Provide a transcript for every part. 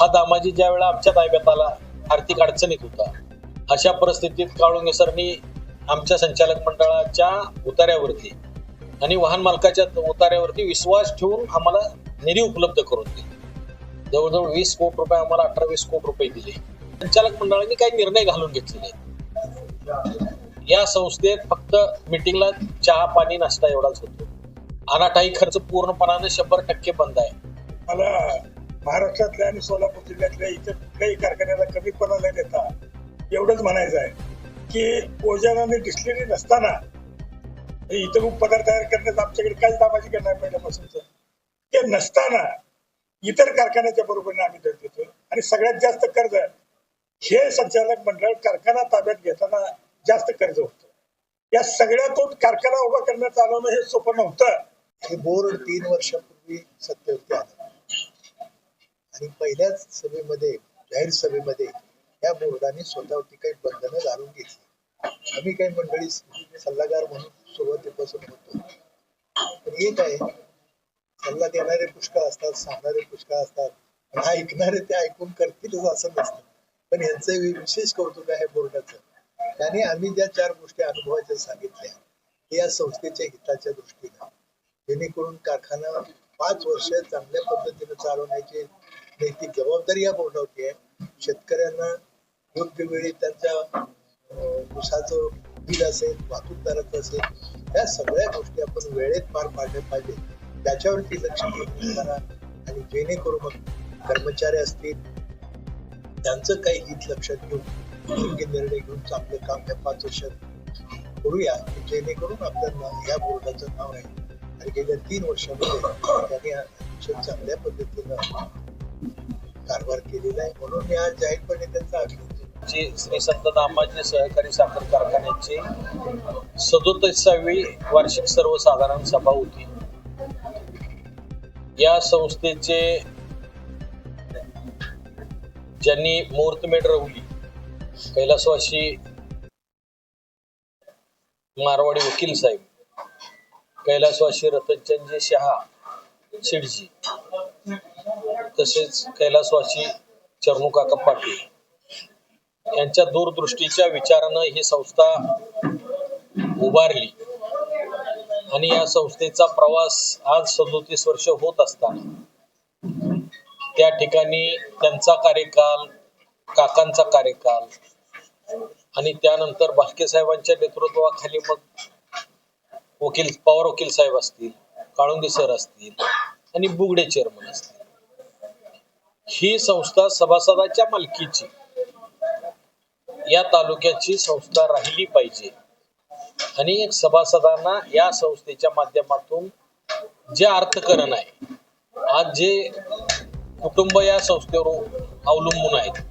हा दामाजी ज्या वेळा आमच्या ताब्यात आला आर्थिक अडचणीत होता. अशा परिस्थितीत काळुंगे सरनी आमच्या संचालक मंडळाच्या उतार्यावरती आणि वाहन मालकाच्या उतार्यावरती विश्वास ठेवून आम्हाला निधी उपलब्ध करून दिली. जवळजवळ वीस कोटी रुपये आम्हाला अठरा वीस कोटी रुपये दिले. संचालक मंडळाने काही निर्णय घालून घेतलेले या संस्थेत फक्त मिटिंगला चहा पाणी नाश्ता एवढाच होतो. अनाठाई खर्च पूर्णपणाने शंभर टक्के बंद आहे. मला महाराष्ट्रातल्या आणि सोलापूर जिल्ह्यातल्या इतर कुठल्याही कारखान्याला कमीपणा न देता. एवढंच म्हणायचं आहे की ओझानाने डिस्टिलरी नसताना इतर पदार्थ तयार करण्यात आमच्याकडे काही दाबाजी करणार पहिल्यापासूनच. ते नसताना इतर कारखान्याच्या बरोबरीने आम्ही दर देतो आणि सगळ्यात जास्त कर्ज हे संचालक मंडळ कारखाना ताब्यात घेताना जास्त कर्ज होतं. या सगळ्यातून कारखाना उभा करण्यात आलं हे सोपं नव्हतं. हे बोर्ड तीन वर्षापूर्वी सत्तेवरती आलं आणि पहिल्याच सभेमध्ये जाहीर सभेमध्ये या बोर्डाने स्वतःवरती काही बंधनं घालून घेतली. आम्ही काही मंडळी सल्लागार म्हणून सुरुवातीपासून होतो. पण एक आहे सल्ला देणारे पुष्कळ असतात सांगणारे पुष्कळ असतात पण ऐकणारे ते ऐकून करतीलच असं नसतं. पण यांचं विशेष कौतुक आहे बोर्डाचं. त्याने आम्ही ज्या चार गोष्टी अनुभवाच्या सांगितल्या या संस्थेच्या हिताच्या दृष्टीनं. जेणेकरून कारखाना पाच वर्ष चांगल्या पद्धतीने चालवण्याची नैतिक जबाबदारी या बोर्डावरती आहे शेतकऱ्यांना योग्य वेळी त्यांच्या ऊसाचं बिल असेल वाहतूकदाराचं असेल या सगळ्या गोष्टी आपण वेळेत पार पाडल्या पाहिजे त्याच्यावरती लक्ष केंद्रित करा आणि जेणेकरून मग कर्मचारी असतील त्यांचं काही हित लक्षात घेऊन योग्य निर्णय घेऊन चांगलं काम या पाच वर्षात करूया जेणेकरून आपल्याला या बोर्डाचं नाव आहे आणि गेल्या तीन वर्षामध्ये त्यांनी अतिशय चांगल्या पद्धतीनं कारभार केलेला आहे म्हणून मी आज जाहीरपणे त्यांचा अभिनंदन श्री संत दामाजी सहकारी साखर कारखान्याचे सदोतीसावी वार्षिक सर्वसाधारण सभा होती. या संस्थेचे ज्यांनी मुहूर्तमेढ रवली कैलासवाशी मारवाडी वकील साहेब कैलासवाशी रतनचंदजी शहा शिडजी तसेच कैलासवासी चरणूकाका पाटील यांच्या दूरदृष्टीच्या विचारानं ही संस्था उभारली. आणि या संस्थेचा प्रवास आज सदोतीस वर्ष होत असताना त्या ठिकाणी त्यांचा कार्यकाल काकांचा कार्यकाल आणि त्यानंतर भालके साहेबांच्या नेतृत्वाखाली मग वकील पवार वकील साहेब असतील काळुंगे सर असतील आणि बुगडे चेअरमन असतील. ही संस्था सभासदाच्या मालकीची. या तालुक्याची संस्था राहिली पाहिजे. आणि एक सभासदांना या संस्थेच्या माध्यमातून जे अर्थकरण आहे आज जे कुटुंब या संस्थेवर अवलंबून आहेत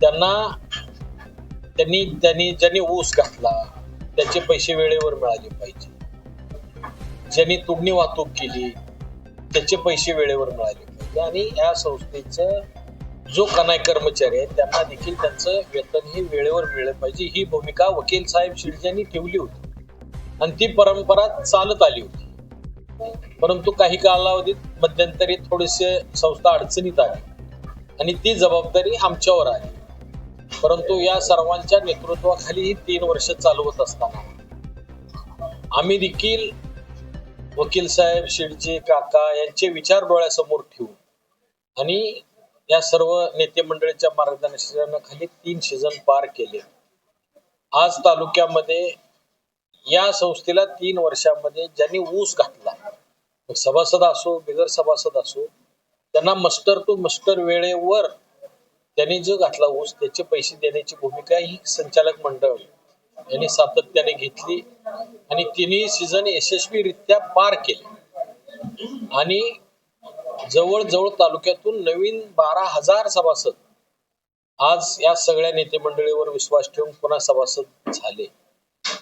त्यांना त्यांनी त्यांनी ज्यांनी ऊस घातला त्याचे पैसे वेळेवर मिळाले पाहिजे. ज्यांनी तुडणी वाहतूक केली त्याचे पैसे वेळेवर मिळाले आणि या संस्थेचं जो कनाय कर्मचारी आहेत त्यांना देखील त्यांचं वेतन हे वेळेवर मिळलं पाहिजे. ही भूमिका वकील साहेब शिडज्यांनी ठेवली होती. आणि ती परंपरा चालत आली होती. परंतु काही कालावधीत मध्यंतरी थोडेसे संस्था अडचणीत आली. आणि ती जबाबदारी आमच्यावर आली. परंतु या सर्वांच्या नेतृत्वाखाली ही तीन वर्ष चालवत असताना. आम्ही देखील वकील साहेब शिर्जे काका यांचे विचार डोळ्यासमोर ठेवून आणि या सर्व नेते मंडळीच्या मार्गदर्शनाखाली तीन सीझन पार केले. आज तालुक्यामध्ये या संस्थेला तीन वर्षामध्ये ज्यांनी ऊस घातला सभासद असो बिगर सभासद असो त्यांना मस्टर टू मस्टर वेळेवर त्यांनी जो घातला ऊस त्याचे पैसे देण्याची भूमिका ही संचालक मंडळ यांनी सातत्याने घेतली आणि तिन्ही सीझन यशस्वीरित्या पार केले. आणि जवळजवळ तालुक्यातून नवीन बारा हजार सभासद आज या सगळ्या नेते मंडळीवर विश्वास ठेवून पुन्हा सभासद झाले.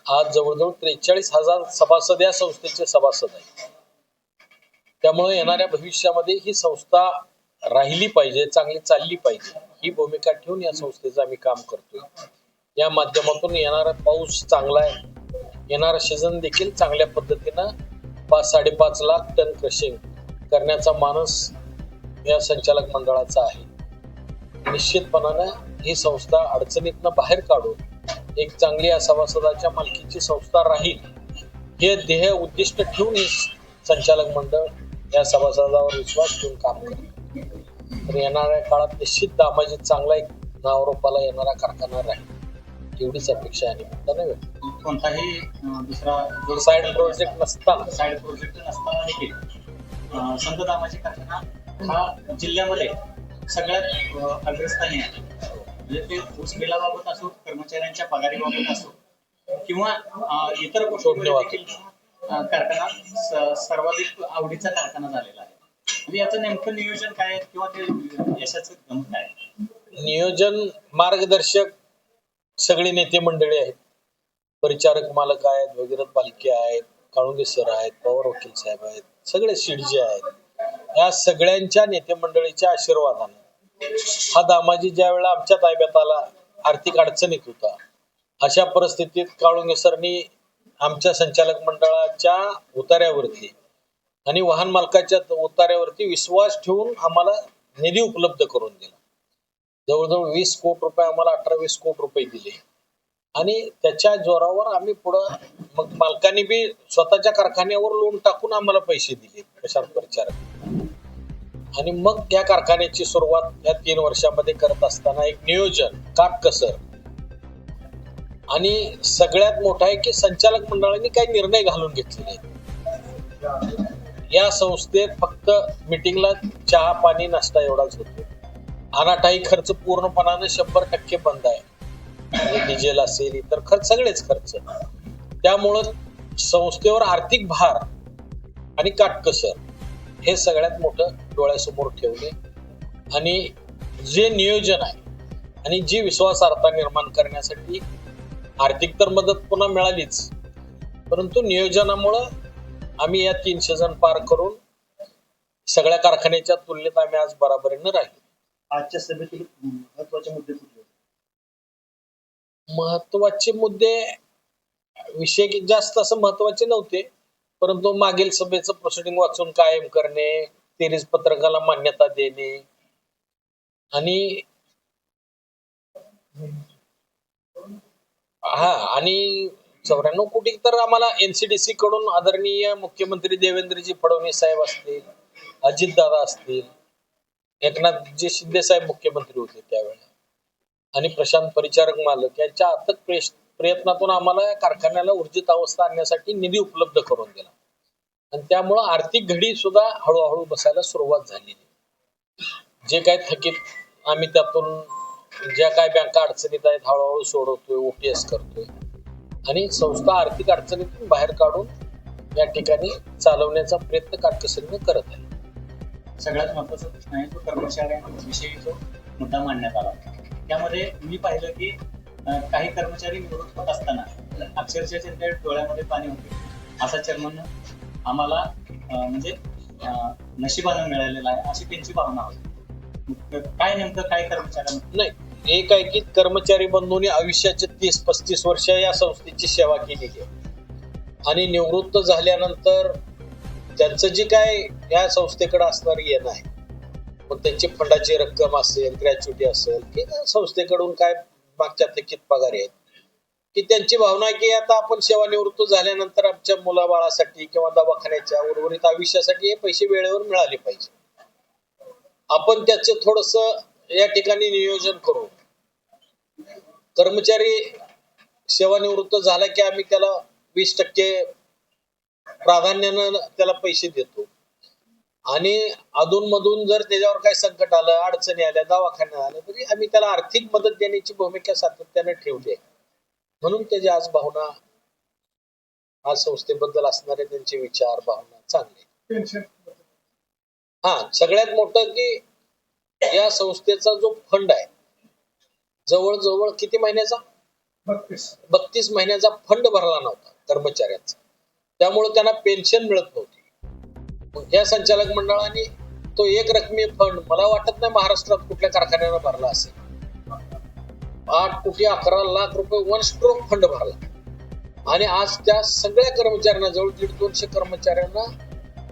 आज जवळजवळ त्रेचाळीस हजार सभासद या संस्थेचे सभासद आहेत. त्यामुळे येणाऱ्या भविष्यामध्ये ही संस्था राहिली पाहिजे चांगली चालली पाहिजे ही भूमिका ठेवून या संस्थेचं आम्ही काम करतोय. या माध्यमातून येणारा पाऊस चांगला आहे. येणारा सीझन देखील चांगल्या पद्धतीनं पाच साडेपाच लाख टन क्रशिंग करण्याचा मानस या संचालक मंडळाचा आहे. निश्चितपणानं ही संस्था अडचणीतनं बाहेर काढून एक चांगली सभासदाच्या मालकीची संस्था राहील हे ध्येय उद्दिष्ट ठेवून ही संचालक मंडळ या सभासदावर विश्वास ठेवून काम करते तर येणाऱ्या काळात निश्चित दामाजी चांगला एक नावरोपाला येणारा कारखाना राहील एवढीच अपेक्षा आहे निमित्तानं व्यक्त कोणताही दुसरा साईड प्रोजेक्ट नसताना. साईड प्रोजेक्ट नसताना देखील. अं, संत दामाजी कारखाना हा जिल्ह्यामध्ये सगळ्यात अग्रस्थानी आहे. म्हणजे ते ऊस बिलाबाबत असो कर्मचाऱ्यांच्या पगारीबाबत असो किंवा इतर गोष्टी अं, कारखाना सर्वाधिक आवडीचा कारखाना झालेला आहे. आणि याचं नेमकं नियोजन काय आहे किंवा ते यशाचं गम काय? नियोजन मार्गदर्शक सगळी नेते मंडळी आहेत. परिचारक मालक आहेत भगीरथ बालके आहेत काळुंगे सर आहेत पवार वकील साहेब आहेत सगळे शिडजे आहेत. या सगळ्यांच्या नेते मंडळीच्या आशीर्वादाने हा दामाजी ज्या वेळेला आमच्या ताब्यात आला आर्थिक अडचणीत होता. अशा परिस्थितीत काळुंगे सरनी आमच्या संचालक मंडळाच्या उतार्यावरती आणि वाहन मालकाच्या उतार्यावरती विश्वास ठेवून आम्हाला निधी उपलब्ध करून दिला. जवळजवळ वीस कोटी रुपये आम्हाला अठरा वीस कोटी रुपये दिले. आणि त्याच्या जोरावर आम्ही पुढं मग मालकाने बी स्वतःच्या कारखान्यावर लोन टाकून आम्हाला पैसे दिले प्रशांत आणि मग या कारखान्याची सुरुवात या तीन वर्षामध्ये करत असताना एक नियोजन काटकसर आणि सगळ्यात मोठा आहे की संचालक मंडळाने काही निर्णय घालून घेतलेले नाही या संस्थेत फक्त मिटिंगला चहा पाणी नाश्ता एवढाच होतो. अनाठाई खर्च पूर्णपणाने शंभर टक्के बंद आहे. डिझेल असेल इतर खर्च सगळेच खर्च. त्यामुळं संस्थेवर आर्थिक भार आणि काटकसर हे सगळ्यात मोठं डोळ्यासमोर ठेवले. आणि जे नियोजन आहे आणि जी विश्वासार्हता निर्माण करण्यासाठी आर्थिक तर मदत पुन्हा मिळालीच परंतु नियोजनामुळं आम्ही या तीनशे जण पार करून सगळ्या कारखान्याच्या तुलनेत आम्ही आज बराबरीनं राहिलो. आजच्या सभेतील महत्त्वाचे मुद्दे महत्त्वाचे मुद्दे विषय जास्त असं महत्त्वाचे नव्हते. परंतु मागील सभेचं प्रोसिडिंग वाचून कायम करणे तेरीज पत्रकाला मान्यता देणे आणि हा आणि चौऱ्याण्णव कोटी तर आम्हाला एनसीडीसी कडून आदरणीय मुख्यमंत्री देवेंद्रजी फडणवीस साहेब असतील अजितदादा असतील एकनाथजी शिंदे साहेब मुख्यमंत्री होते त्यावेळेला. आणि प्रशांत परिचारक मालक यांच्या अथक प्रयत्नातून आम्हाला या कारखान्याला ऊर्जित अवस्था आणण्यासाठी निधी उपलब्ध करून दिला. आणि त्यामुळं आर्थिक घडी सुद्धा हळूहळू बसायला सुरुवात झालेली जे काय थकीत आम्ही त्यातून ज्या काय बँका अडचणीत आहेत हळूहळू सोडवतोय ओटीएस करतोय. आणि संस्था आर्थिक अडचणीतून बाहेर काढून या ठिकाणी चालवण्याचा प्रयत्न काटकसरीने करत आहे. सगळ्यात महत्त्वाचा प्रश्न आहे तो कर्मचाऱ्यांविषयी जो मुद्दा मांडण्यात आला त्यामध्ये मी पाहिलं की काही कर्मचारी निवृत्त होत असताना अक्षरशः त्यांच्या डोळ्यामध्ये पाणी होते. असा चेअरमन आम्हाला म्हणजे नशिबानं मिळालेला आहे अशी त्यांची भावना होती. काय नेमकं काय कर्मचाऱ्यांना? नाही एक आहे की कर्मचारी बंधूंनी आयुष्याचे तीस पस्तीस वर्ष या संस्थेची सेवा केलेली आहे. आणि निवृत्त झाल्यानंतर त्यांचं जे काय या संस्थेकडे असणारी येणं आहे मग त्यांची फंडाची रक्कम असेल ग्रॅच्युटी असेल की संस्थेकडून काय मागच्या थकीत पगार आहेत. की त्यांची भावना आहे की आता आपण सेवानिवृत्त झाल्यानंतर आमच्या मुलाबाळासाठी किंवा दवाखान्याच्या उर्वरित आयुष्यासाठी हे पैसे वेळेवर मिळाले पाहिजे. आपण त्याचं थोडस या ठिकाणी नियोजन करू. कर्मचारी सेवानिवृत्त झाला की आम्ही त्याला वीस टक्के प्राधान्यानं त्याला पैसे देतो. आणि अधूनमधून जर त्याच्यावर काही संकट आलं अडचणी आल्या दवाखान्यात आल्या तरी आम्ही त्याला आर्थिक मदत देण्याची भूमिका सातत्याने ठेवली आहे. म्हणून त्याची आज भावना आज संस्थेबद्दल असणारे त्यांचे विचार भावना चांगले हा सगळ्यात मोठं की या संस्थेचा जो फंड आहे जवळजवळ किती महिन्याचा? बत्तीस. महिन्याचा फंड भरला नव्हता कर्मचाऱ्यांचा. त्यामुळे त्यांना पेन्शन मिळत नव्हती. या संचालक मंडळाने तो एक रकमी फंड मला वाटत नाही महाराष्ट्रात कुठल्या कारखान्यानं भरला असेल. आठ कोटी अकरा लाख रुपये वन स्ट्रोक फंड भरला. आणि आज त्या सगळ्या कर्मचाऱ्यांना जवळ दीड दोनशे कर्मचाऱ्यांना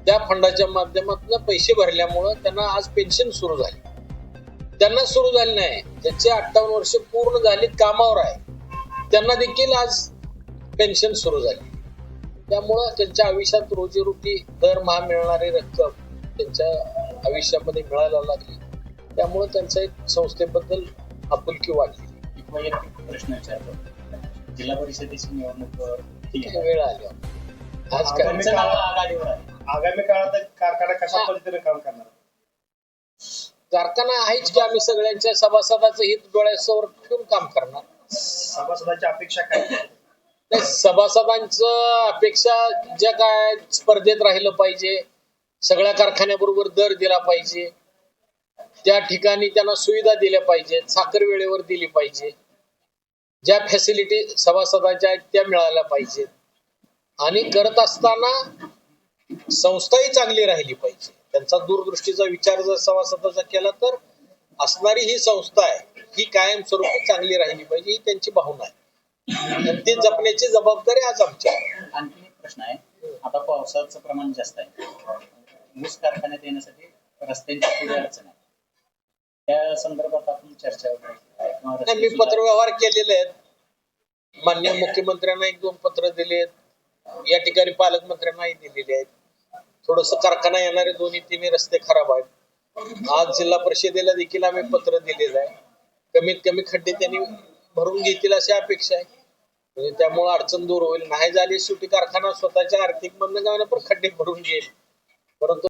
त्या फंडाच्या माध्यमातून पैसे भरल्यामुळं त्यांना आज पेन्शन सुरू झाली. त्यांना सुरू झाली नाही. ज्याचे अठ्ठावन्न वर्ष पूर्ण झाली कामावर आहे. त्यांना देखील आज पेन्शन सुरू झाली. त्यामुळं त्यांच्या आयुष्यात रोजीरोटी दरमहा मिळणारी रक्कम त्यांच्या आयुष्यामध्ये मिळायला लागली. त्यामुळं त्यांच्या एक संस्थेबद्दल आपुलकी वाढली. एक वैयक्तिक प्रश्न विचारतो. जिल्हा परिषदेची निवडणूक ही वेळ आली. आज आगामी काळात कारखाना कशा पद्धतीने काम करणार? कारखाना आहेच की आम्ही सगळ्यांच्या सभासदाचं हित डोळ्यासमोर ठेवून काम करणार. सभासदांची अपेक्षा काय? नाही सभासदांचं अपेक्षा ज्या काय स्पर्धेत राहिलं पाहिजे सगळ्या कारखान्याबरोबर दर दिला पाहिजे त्या ठिकाणी त्यांना सुविधा दिल्या पाहिजेत साखर वेळेवर दिली पाहिजे ज्या फॅसिलिटी सभासदाच्या आहेत त्या मिळाल्या पाहिजेत. आणि करत असताना संस्थाही चांगली राहिली पाहिजे. त्यांचा दूरदृष्टीचा विचार जर सभासदाचा केला तर असणारी ही संस्था आहे ही कायमस्वरूपी चांगली राहिली पाहिजे ही त्यांची भावना आहे. ती जपण्याची जबाबदारी आज आमची आणखी एक प्रश्न आहे. आता पावसाचं प्रमाण जास्त आहे. ऊस कारखान्यात येण्यासाठी रस्त्यांची पुढे अडचण आहे. त्या संदर्भात आपण चर्चा वगैरे मी पत्रव्यवहार केलेले आहेत. मान्य मुख्यमंत्र्यांना एक दोन पत्र दिले आहेत. या ठिकाणी पालकमंत्र्यांनाही दिलेले आहेत. थोडस कारखाना येणारे दोन्ही तिन्ही रस्ते खराब आहेत. आज जिल्हा परिषदेला देखील आम्ही पत्र दिलेलं आहे. कमीत कमी खड्डे त्यांनी भरून घेतील अशी अपेक्षा आहे. म्हणजे त्यामुळे अडचण दूर होईल. नाही झाली शेवटी कारखाना स्वतःच्या आर्थिक बंधन पण खड्डे भरून घेईल. परंतु